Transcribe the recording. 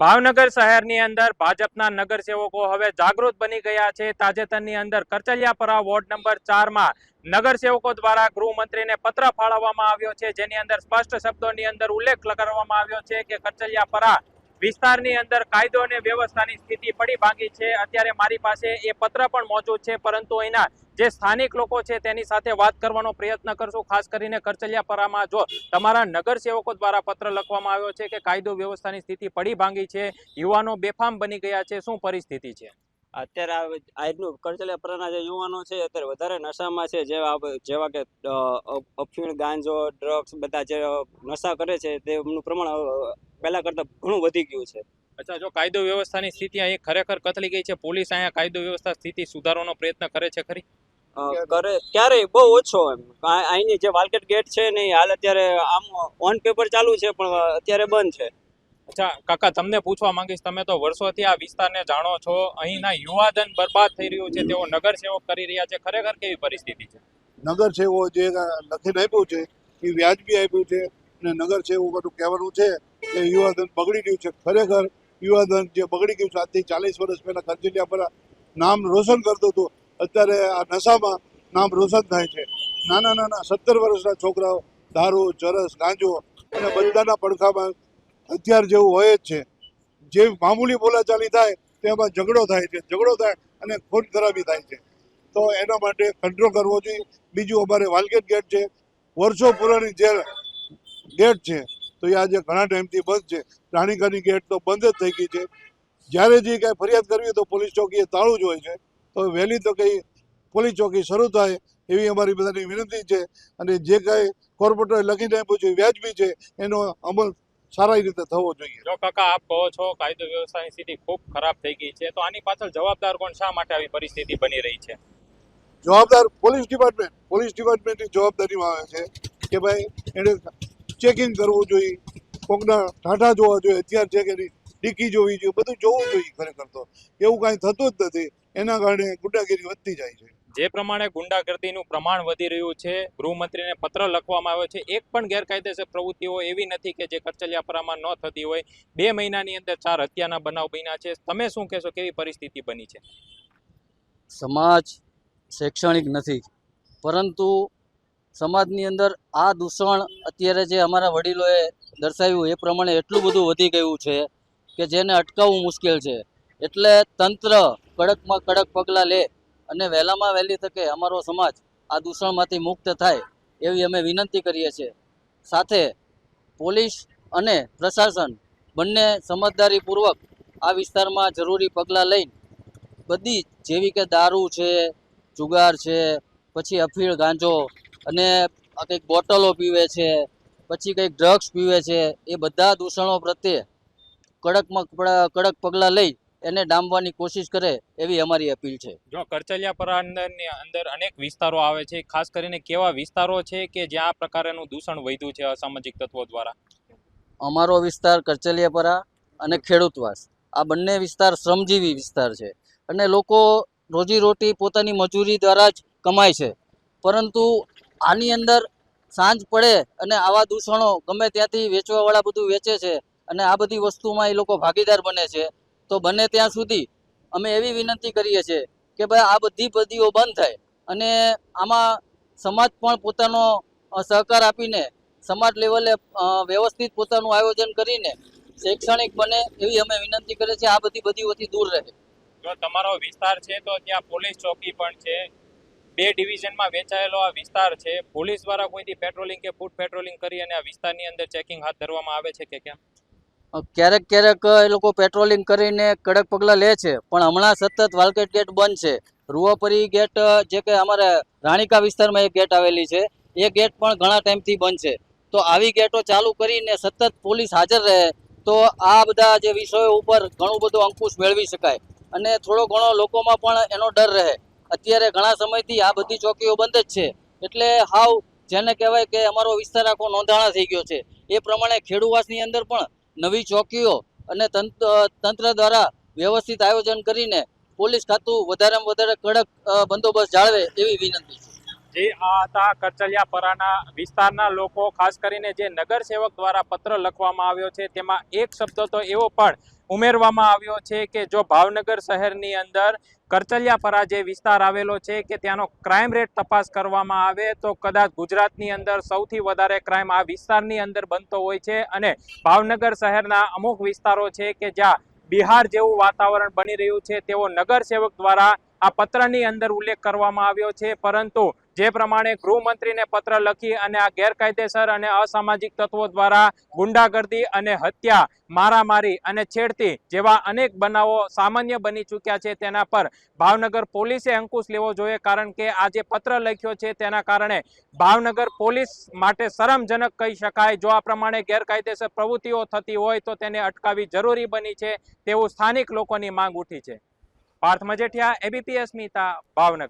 ભાવનગર શહેરની અંદર ભાજપના નગરસેવકો હવે જાગૃત બની ગયા છે. તાજેતરની અંદર કરચલિયાપરા વોર્ડ નંબર ચારમાં નગરસેવકો દ્વારા ગૃહમંત્રીને પત્ર ફાળવવામાં આવ્યો છે. જેની અંદર સ્પષ્ટ શબ્દોની અંદર ઉલ્લેખ કરવામાં આવ્યો છે કે કરચલિયાપરા વિસ્તારની અંદર કાયદો અને વ્યવસ્થાની સ્થિતિ પડી ભાંગી છે. અત્યારે મારી પાસે એ પત્ર પણ મોજૂદ છે, પરંતુ અહીંના જે સ્થાનિક લોકો છે તેની સાથે વાત કરવાનો પ્રયત્ન કરશું. ખાસ કરીને કરચલિયાપરામાં જો તમારા નગરસેવકો દ્વારા પત્ર લખવામાં આવ્યો છે કે કાયદો વ્યવસ્થાની સ્થિતિ પડી ભાંગી છે, યુવાનો બેફામ બની ગયા છે, શું પરિસ્થિતિ છે? અત્યારે આજનું કરચલિયાપરાના જે યુવાનો છે અત્યારે વધારે નશામાં છે જેવા જેવા કે અફીણ ગાંજો ડ્રગ્સ બધા જે નશા કરે છે તેમનું પ્રમાણ પહેલાં કરતાં ઘણું વધી ગયું છે. અચ્છા જો કાયદો વ્યવસ્થાની સ્થિતિ અહીં ખરેખર કથલી ગઈ છે પોલીસ અહીંયા કાયદો વ્યવસ્થા સ્થિતિ સુધારવાનો પ્રયત્ન કરે છે ખરી? કરે ક્યારેય બહુ ઓછો એમ. અહીંની જે વાલકેટ ગેટ છે ને હાલ અત્યારે આમ ઓન પેપર ચાલુ છે પણ અત્યારે બંધ છે. અચ્છા, કાકા, તમને પૂછવા માંગીશ, તમે તો વર્ષોથી આ વિસ્તારને જાણો છો. અહીંના યુવાધન બરબાદ થઈ રહ્યું છે, તેઓ નગર સેવક કરી રહ્યા છે. ખરેખર કેવી પરિસ્થિતિ છે? નગર સેવો જે લખીને આપ્યું છે, એ વ્યાજબી આપ્યું છે અને નગર સેવકોનું કહેવાનું છે કે યુવાધન બગડી ગયું છે. ખરેખર યુવાધન જે બગડી ગયું છે, આજથી ચાલીસ વર્ષ પહેલા ખર્ચીલિયા પર નામ રોશન કરતું હતું. અત્યારે આ નશામાં નામ રોશન થાય છે. નાના નાના સત્તર વર્ષના છોકરાઓ દારૂ, ચરસ, ગાંજો અને બધાના પડખામાં હથિયાર જેવું હોય જ છે. જે મામૂલી બોલાચાલી થાય, તેમાં ઝઘડો થાય છે. ઝઘડો થાય અને ખૂન ખરાબી થાય છે. તો એના માટે કંટ્રોલ કરવો જોઈએ. બીજું અમારે વાલગેટ ગેટ છે. વર્ષો પુરાણી જે ગેટ છે, તો એ આજે ઘણા ટાઈમથી બંધ છે. રાણીકાની ગેટ તો બંધ જ થઈ ગઈ છે. જ્યારે જે કાંઈ ફરિયાદ કરવી તો પોલીસ ચોકીએ તાળું જ હોય છે. તો વહેલી તો કંઈ પોલીસ ચોકી શરૂ થાય એવી અમારી બધાની વિનંતી છે. અને જે કાંઈ કોર્પોરેટરે લખીને આપ્યું છે, વ્યાજબી છે, એનો અમલ સારી રીતે થવો જોઈએ. જો કાકા આપ કહો છો કાયદો વ્યવસ્થાની સ્થિતિ ખૂબ ખરાબ થઈ ગઈ છે તો આની પાછળ જવાબદાર કોણ? શા માટે આવી પરિસ્થિતિ બની રહી છે? જવાબદાર પોલીસ ડિપાર્ટમેન્ટ. પોલીસ ડિપાર્ટમેન્ટની જવાબદારીમાં આવે છે કે ભાઈ એને ચેકિંગ કરવું જોઈએ કોકના ટાટા જોવા જોઈએ હથિયાર છે કે નહીં ડીકી જોવી જોઈએ બધું જોવું જોઈએ ખરેખર તો. એવું કાંઈ થતું જ નથી. એના કારણે ગુંડાગીરી વધતી જાય છે. જે પ્રમાણે ગુંડાગર્દીનું પ્રમાણ વધી રહ્યું છે, ગૃહમંત્રીને પત્ર લખવામાં આવ્યો છે, એક પણ ગેરકાયદેસર પ્રવૃત્તિઓ એવી નથી કે જે કચલિયાપરામાં ન થતી હોય. બે મહિનાની અંદર ચાર હત્યાના બનાવ બન્યા છે. તમે શું કહેશો, કેવી પરિસ્થિતિ બની છે? સમાજ શૈક્ષણિક નથી, પરંતુ સમાજની અંદર આ દૂષણ અત્યારે જે અમારા વડીલોએ દર્શાવ્યું, એ પ્રમાણે એટલું બધું વધી ગયું છે કે જેને અટકાવવું મુશ્કેલ છે. એટલે તંત્ર કડકમાં કડક પગલાં લે અને વહેલામાં વહેલી તકે અમારો સમાજ આ દૂષણમાંથી મુક્ત થાય એવી અમે વિનંતી કરીએ છીએ. સાથે પોલીસ અને પ્રશાસન બંને સમજદારીપૂર્વક આ વિસ્તારમાં જરૂરી પગલાં લઈને બધી જેવી કે દારૂ છે, જુગાર છે, પછી અફીણ ગાંજો અને કંઈક બોટલો પીવે છે, પછી કંઈક ડ્રગ્સ પીવે છે, એ બધા દૂષણો પ્રત્યે કડકમાં કડક પગલાં લઈ એને ડામવાની કોશિશ કરે એવી અમારી અપીલ છે. જો કરચલિયાપરા અંદરની અંદર અનેક વિસ્તારો આવે છે ખાસ કરીને કેવા વિસ્તારો છે કે જ્યાં આ પ્રકારનું દૂષણ વધ્યું છે અસામાજિક તત્વો દ્વારા? અમારો વિસ્તાર કરચલિયાપરા અને ખેડૂતવાસ. આ બંને વિસ્તાર શ્રમજીવી વિસ્તાર છે અને લોકો રોજીરોટી પોતાની મજૂરી દ્વારા જ કમાય છે. પરંતુ આની અંદર સાંજ પડે અને આવા દૂષણો ગમે ત્યાંથી વેચવાવાળા બધું વેચે છે અને આ બધી વસ્તુમાં એ લોકો ભાગીદાર બને છે. તો બને ત્યાં સુધી અમે એવી વિનંતી કરીએ છીએ કે ભાઈ આ બધી બદીઓ બંધ થાય અને આમાં સમાજ પણ પોતાનો સહકાર આપીને સમાજ લેવલે વ્યવસ્થિત પોતાનું આયોજન કરીને શૈક્ષણિક બને એવી અમે વિનંતી કરીએ છીએ આ બધી બધીઓથી દૂર રહે. જો તમારો વિસ્તાર છે તો ત્યાં પોલીસ ચોકી પણ છે. બે ડિવિઝનમાં વેચાયેલો આ વિસ્તાર છે. પોલીસ દ્વારા કોઈથી પેટ્રોલિંગ કે ફૂટ પેટ્રોલિંગ કરી અને આ વિસ્તારની અંદર ચેકિંગ હાથ ધરવામાં આવે છે કે કેમ? ક્યારેક ક્યારેક એ લોકો પેટ્રોલિંગ કરીને કડક પગલાં લે છે, પણ હમણાં સતત વાલકેટ ગેટ બંધ છે. રૂવાપરી ગેટ જે કે અમારે રાણીકા વિસ્તારમાં એક ગેટ આવેલી છે, એ ગેટ પણ ઘણા ટાઈમથી બંધ છે. તો આવી ગેટો ચાલુ કરીને સતત પોલીસ હાજર રહે, તો આ બધા જે વિષયો ઉપર ઘણું બધું અંકુશ મેળવી શકાય. અને થોડો ઘણો લોકોમાં પણ એનો ડર રહે. અત્યારે ઘણા સમયથી આ બધી ચોકીઓ બંધ જ છે. એટલે હાવ, જેને કહેવાય કે અમારો વિસ્તાર આખો નોંધાણા થઈ ગયો છે. એ પ્રમાણે ખેડુવાસની અંદર પણ નવી ચોકીઓ અને તંત્ર દ્વારા વ્યવસ્થિત આયોજન કરીને પોલીસ ખાતું વધારેમાં વધારે કડક બંદોબસ્ત જાળવે એવી વિનંતી છે. જે આ હતા કરચલિયાપરાના વિસ્તારના લોકો, ખાસ કરીને જે નગર સેવક દ્વારા પત્ર લખવામાં આવ્યો છે, તેમાં એક શબ્દ તો એવો પણ ઉમેરવામાં આવ્યો છે કે જો ભાવનગર શહેરની અંદર કરચલિયાપરા જે વિસ્તાર આવેલો છે કે ત્યાંનો ક્રાઇમ રેટ તપાસ કરવામાં આવે, તો કદાચ ગુજરાતની અંદર સૌથી વધારે ક્રાઇમ આ વિસ્તારની અંદર બનતો હોય છે. અને ભાવનગર શહેરના અમુક વિસ્તારો છે કે જ્યાં બિહાર જેવું વાતાવરણ બની રહ્યું છે તેવો નગરસેવક દ્વારા આ પત્રની અંદર ઉલ્લેખ કરવામાં આવ્યો છે. પરંતુ જે પ્રમાણે ગૃહમંત્રીને પત્ર લખી અને આ ગેરકાયદેસર અને અસામાજિક તત્વો દ્વારા ગુંડાગર્દી અને હત્યા, મારામારી અને છેડતી જેવા અનેક બનાવો સામાન્ય બની ચૂક્યા છે તેના પર ભાવનગર પોલીસે અંકુશ લેવો જોઈએ કારણ કે આ જે પત્ર લખ્યો છે તેના કારણે ભાવનગર પોલીસ માટે શરમજનક કહી શકાય. જો આ પ્રમાણે ગેરકાયદેસર પ્રવૃત્તિઓ થતી હોય તો તેને અટકાવવી જરૂરી બની છે તેવું સ્થાનિક લોકોની માંગ ઉઠી છે. પાર્થ મજેઠિયા એબીપીએસ અસ્મિતા, ભાવનગર.